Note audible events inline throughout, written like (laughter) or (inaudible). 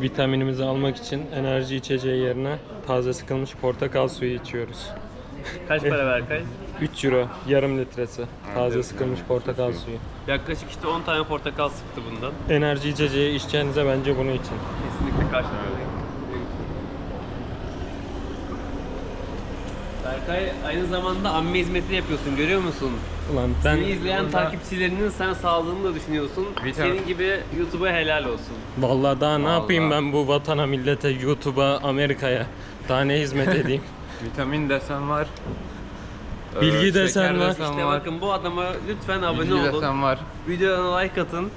vitaminimizi almak için enerji içeceği yerine taze sıkılmış portakal suyu içiyoruz. Kaç para Berkay? (laughs) 3 euro yarım litresi taze sıkılmış portakal suyu. Yaklaşık işte 10 tane portakal sıktı bundan. Enerji içeceği içeceğinize bence bunu için. Kesinlikle karşılığı. Berkay aynı zamanda amme hizmeti yapıyorsun görüyor musun? Ulan ben Seni izleyen takipçilerinin sen sağlığını da düşünüyorsun. Vitamin- Senin gibi YouTube'a helal olsun. vallahi daha ne yapayım ben bu vatana, millete, YouTube'a, Amerika'ya. Daha ne hizmet (laughs) edeyim? Vitamin desen var. Ee, Bilgi şeker desen var. desen İşte bakın bu adama lütfen abone Bilgi olun. desen var. Videoya like atın.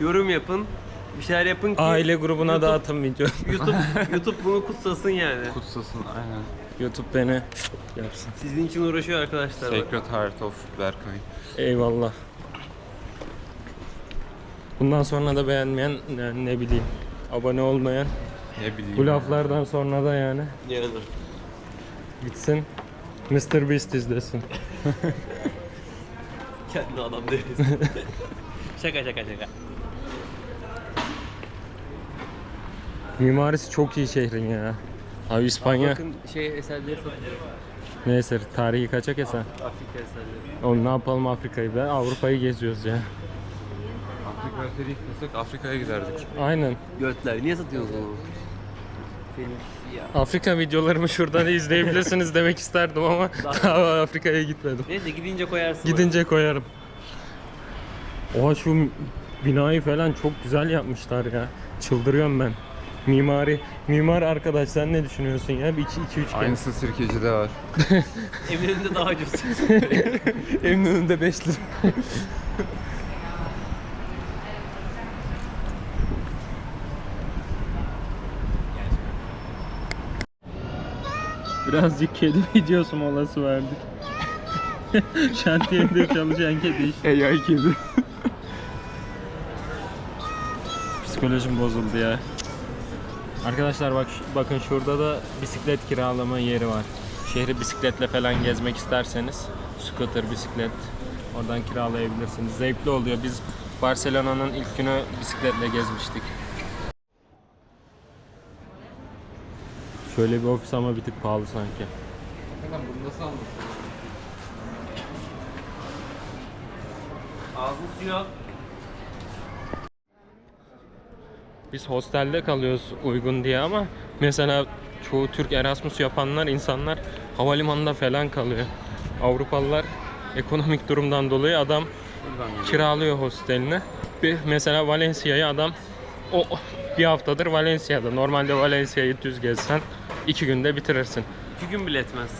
Yorum yapın. Bir şeyler yapın ki Aile grubuna YouTube- dağıtın video. YouTube (laughs) YouTube bunu kutsasın yani. Kutsasın aynen. YouTube beni yapsın. Sizin için uğraşıyor arkadaşlar. Sacred Heart of Berkay. Eyvallah. Bundan sonra da beğenmeyen yani ne bileyim abone olmayan Ne bileyim. bu laflardan sonra da yani Yani. gitsin Mr. Beast izlesin. (laughs) Kendi adam deriz. (laughs) şaka şaka şaka. Mimarisi çok iyi şehrin ya. Abi İspanya Bakın şey eserleri satıyor. neyse tarihi kaçak eser. Afrika eserleri. Oğlum ne yapalım Afrika'yı be Avrupa'yı geziyoruz ya. Afrika eseri istesek Afrika'ya giderdik. Aynen. Götler. Niye satıyorsunuz onu? Afrika videolarımı şuradan izleyebilirsiniz demek isterdim ama (laughs) daha Afrika'ya gitmedim. Neyse gidince koyarsın. Gidince koyarım. Oha şu binayı falan çok güzel yapmışlar ya. Çıldırıyorum ben. Mimari, mimar arkadaş sen ne düşünüyorsun ya? Bir iki, iki üç kere. Aynısı Sirkeci'de var. (laughs) Eminönü'nde daha ucuz. (laughs) Eminönü'nde 5 lira. Birazcık kedi (laughs) videosu molası verdik. Şantiyede çalışan kedi işte. AI kedi. Psikolojim bozuldu ya. Arkadaşlar bak bakın şurada da bisiklet kiralama yeri var. Şehri bisikletle falan gezmek isterseniz scooter, bisiklet oradan kiralayabilirsiniz. Zevkli oluyor. Biz Barcelona'nın ilk günü bisikletle gezmiştik. Şöyle bir ofis ama bir tık pahalı sanki. Bunu nasıl aldın? Ağzın suya. Biz hostelde kalıyoruz uygun diye ama mesela çoğu Türk Erasmus yapanlar insanlar havalimanında falan kalıyor. Avrupalılar ekonomik durumdan dolayı adam kiralıyor hostelini. Bir mesela Valencia'yı adam o bir haftadır Valencia'da. Normalde Valencia'yı düz gezsen iki günde bitirirsin. İki gün bile etmez.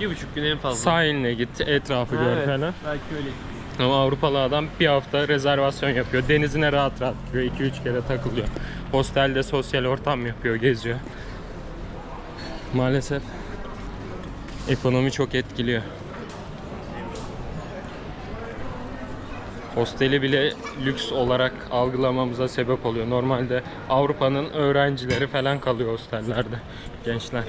Bir buçuk gün en fazla. Sahiline git, etrafı Ha, gör evet. falan. Belki öyle. Ama Avrupalı adam bir hafta rezervasyon yapıyor. Denizine rahat rahat giriyor. 2-3 kere takılıyor. Hostelde sosyal ortam yapıyor, geziyor. Maalesef ekonomi çok etkiliyor. Hosteli bile lüks olarak algılamamıza sebep oluyor. Normalde Avrupa'nın öğrencileri falan kalıyor hostellerde. Gençler.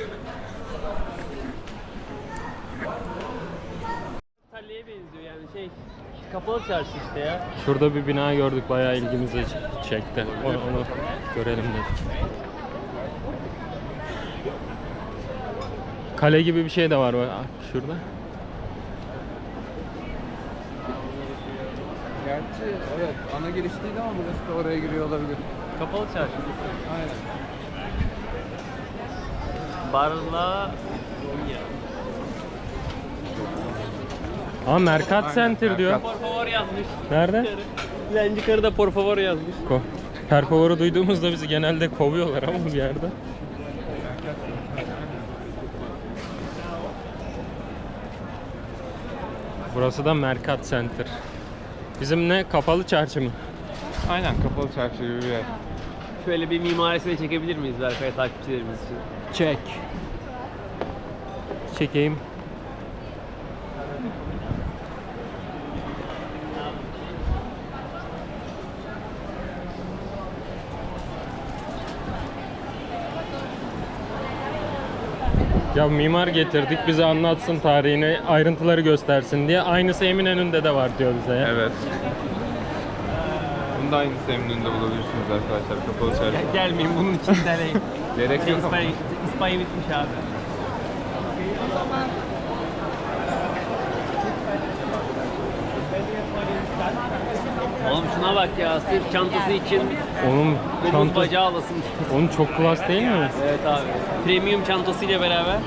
İtalya'ya benziyor yani şey. Kapalı çarşı işte ya. Şurada bir bina gördük bayağı ilgimizi çekti. Onu, onu görelim dedik. Kale gibi bir şey de var bak şurada. Gerçi evet ana giriş değil ama burası da oraya giriyor olabilir. Kapalı çarşı. Aynen. Barla Aa Mercat Center diyor. Por favor yazmış. Nerede? Dilenci karı da por favor yazmış. Ko. Perpovor'u duyduğumuzda bizi genelde kovuyorlar ama bir yerde. Burası da Mercat Center. Bizim ne? Kapalı çarşı mı? Aynen kapalı çarşı gibi bir yer. Şöyle bir mimarisini çekebilir miyiz Berkay takipçilerimiz için? Çek. Çekeyim. Ya mimar getirdik bize anlatsın tarihini, ayrıntıları göstersin diye. Aynısı Eminönü'nde de var diyor bize ya. Evet. Bunu da aynısı Eminönü'nde bulabilirsiniz arkadaşlar. Kapalı çarşı. Gelmeyin bunun için deneyin. Gerek yok ama. İspanya, İspanya bitmiş abi. Oğlum şuna bak ya sırf çantası için Onun domuz çanta, bacağı alasın. onun çok klas değil mi? evet abi. Premium çantasıyla beraber.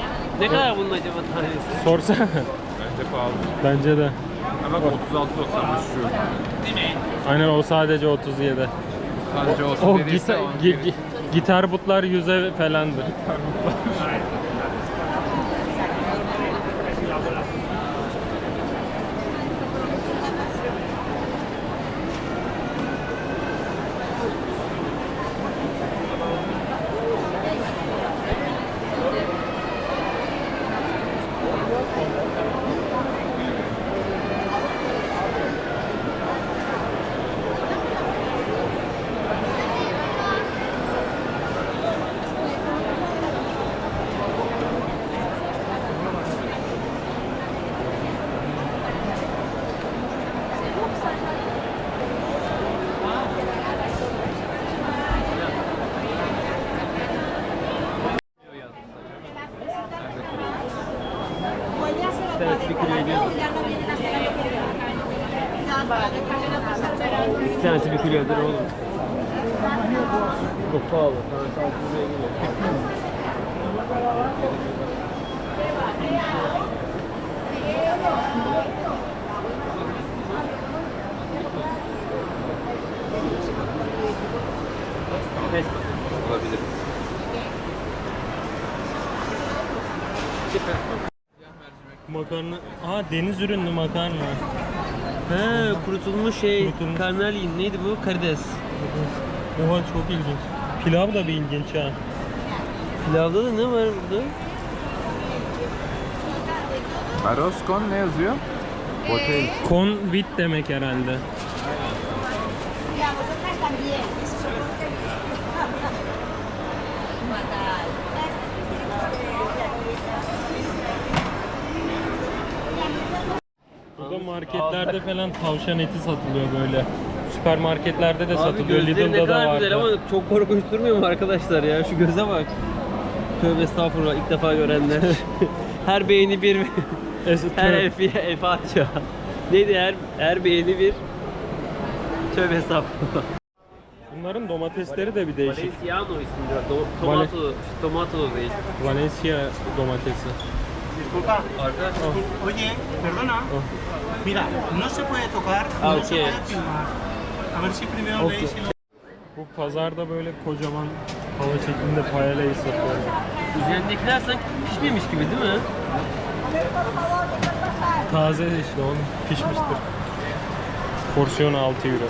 Ne kadar bunun acaba tanesi? Sorsa Bence pahalı. bence de. Bak 36.95 şu. Aynen o sadece 37. Sadece olsa O gitar, on gi- gi- gitar butlar yüze falandır. tanesi bir kilo ediyor. İki tanesi bir kilo eder oğlum. Çok pahalı. Tanesi 6 liraya geliyor. Neyse. Olabilir. Makarna. Aa deniz ürünlü makarna. He kurutulmuş şey Kurutulmuş. karnalin neydi bu? Karides. Oha çok ilginç. Pilav da bir ilginç ha. Pilavda da ne var burada? Aros con ne yazıyor? Hotel. Con vit demek herhalde. Vosotras también. Burada marketlerde falan tavşan eti satılıyor böyle. Süpermarketlerde de satılıyor. gözleri ne Lidl'da da kadar var. güzel ama çok korkunç durmuyor mu arkadaşlar ya? Şu göze bak. Tövbe estağfurullah ilk defa görenler. (laughs) her beğeni bir, her el, el Fatiha. Neydi her, her beğeni bir. Tövbe estağfurullah. Bunların domatesleri de bir değişik. Valenciano isminde. Do- tomato, tomato değil. Valencia domatesi. Disculpa, Arkadaşlar. oye, perdona. Oh. Mira, no se puede tocar, Ah, no se puede filmar. A ver si primero Ok. veis Bu pazarda böyle kocaman hava şeklinde payelayı satıyor. Üzerindekiler sanki pişmemiş gibi değil mi? Taze işte onun pişmiştir. Porsiyonu 6 euro.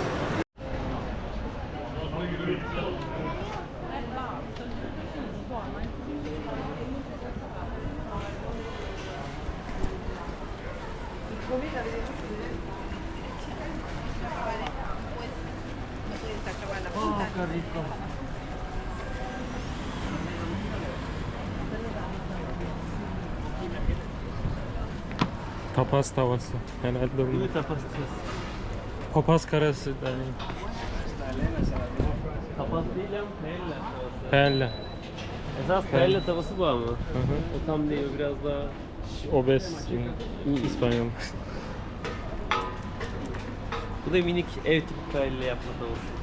Tapas tavası. Herhalde bu. mi tapastas? Papaz karası. Yani. Tapas değil lan paella tavası. Paella. Esas paella tavası bu ama. Hı hı. O tam değil biraz daha Obez İspanyol. Bu da minik ev tipi paella yapma tavası.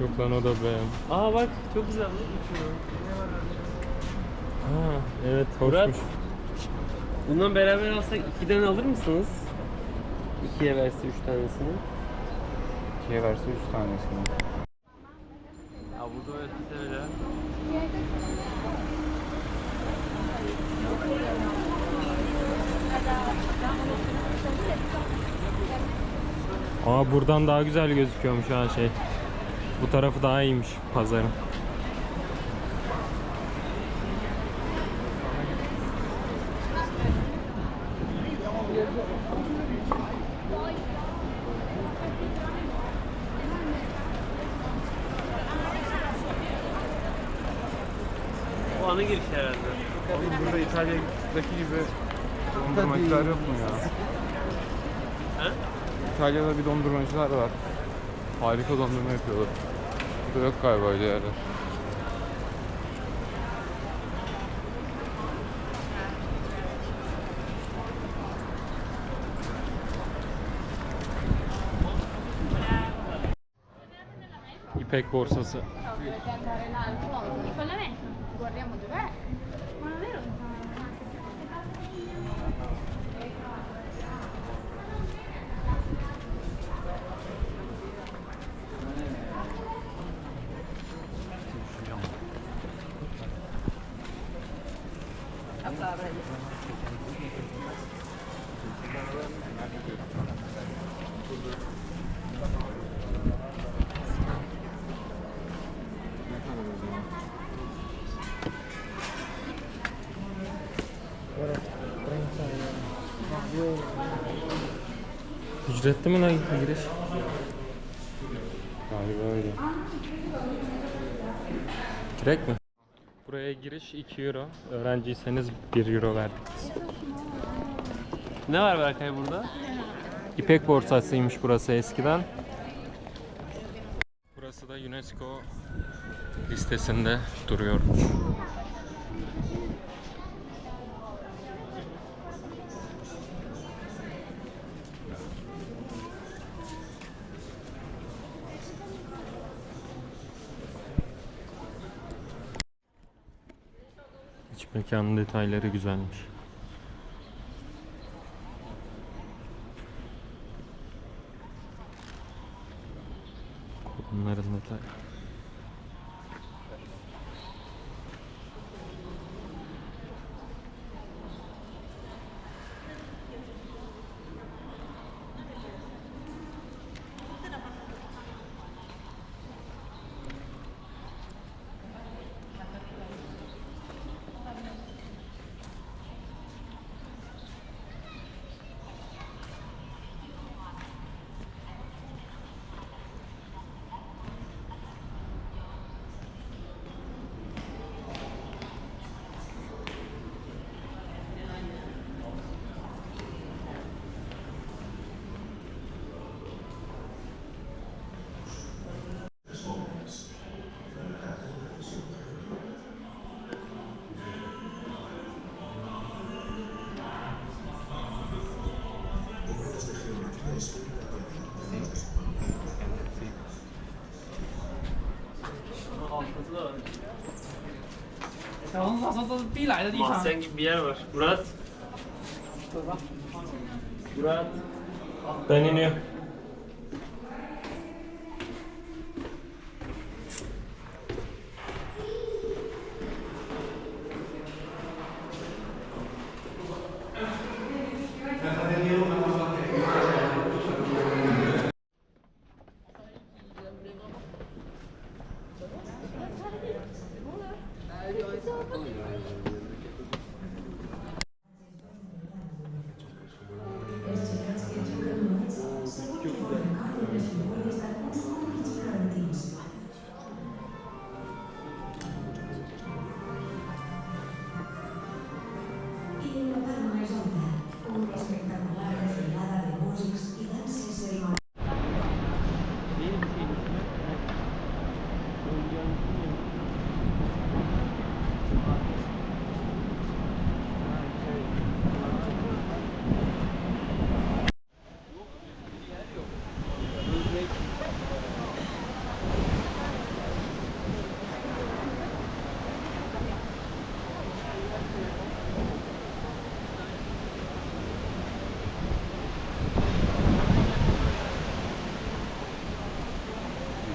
Yok lan o da beğen. Aa bak çok güzel lan. Şunu. Ha, evet Murat. hoşmuş. Bundan beraber alsak ikiden alır mısınız? İkiye verse üç tanesini. İkiye verse 3 tanesini. Ya burada öyle öyle. Aa buradan daha güzel gözüküyormuş ha şey. Bu tarafı daha iyiymiş pazarın. O ana giriş herhalde. Oğlum burada İtalya'daki gibi dondurmacılar İtalya'da bir dondurmacılar var. Harika dondurma yapıyorlar. Burada yok galiba öyle yerler. İpek borsası. Ücretli mi lan giriş? Galiba öyle. Direkt mi? Buraya giriş 2 euro. Öğrenciyseniz 1 euro verdik. Ne var Berkay burada? İpek borsasıymış burası eskiden. Burası da UNESCO listesinde duruyormuş. Mekanın detayları güzelmiş. Mahzen gibi bir yer var. Murat. Murat. Ben iniyorum. Y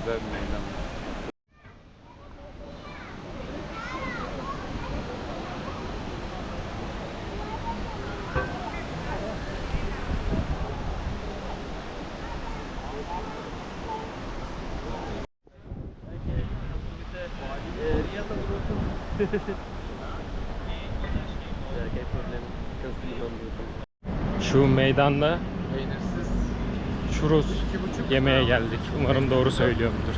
Güzel bir meydan. Şu meydanda churros yemeye geldik. Umarım doğru söylüyorumdur.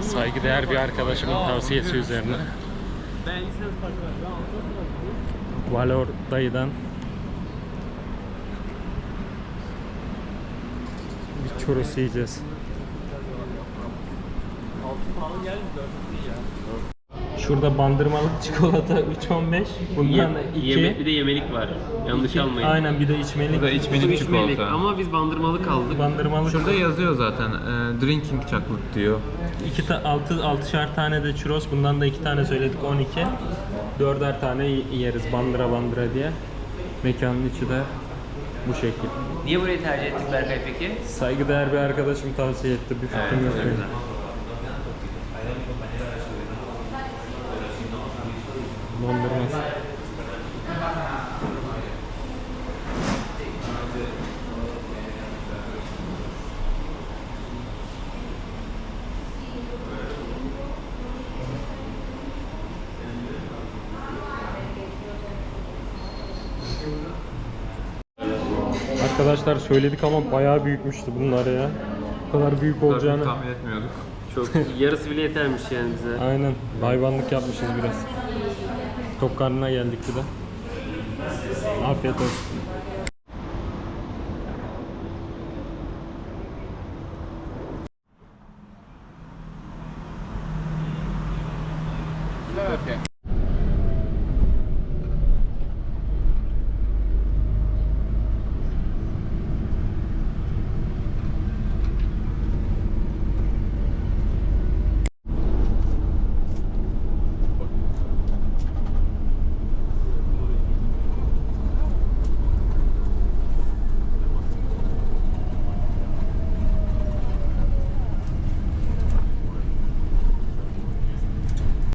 Saygıdeğer bir arkadaşımın tavsiyesi üzerine. Valor dayıdan churros yiyeceğiz. Şurada bandırmalık (laughs) çikolata 3.15. Bundan Ye- 2. yeme- bir de yemelik var. Yanlış almayın. Aynen bir de içmelik. Bu da içmelik Bu içmelik çikolata. ama biz bandırmalık aldık. Bandırmalık. Şurada yazıyor zaten. e, drinking chocolate diyor. İki ta, altı, altışar tane de churros. Bundan da iki tane söyledik 12. Dörder tane y- yeriz bandıra bandıra diye. Mekanın içi de bu şekil. Niye burayı tercih ettik Berkay peki? Saygıdeğer bir arkadaşım tavsiye etti. Bir fikrim yok benim. Dondurması. Arkadaşlar söyledik ama bayağı büyükmüştü bunlar ya. Bu kadar büyük olacağını. Tahmin etmiyorduk. (laughs) Çok yarısı bile yetermiş yani bize. Aynen. Hayvanlık yapmışız biraz. Tok karnına geldik bir de. Afiyet olsun. Okay.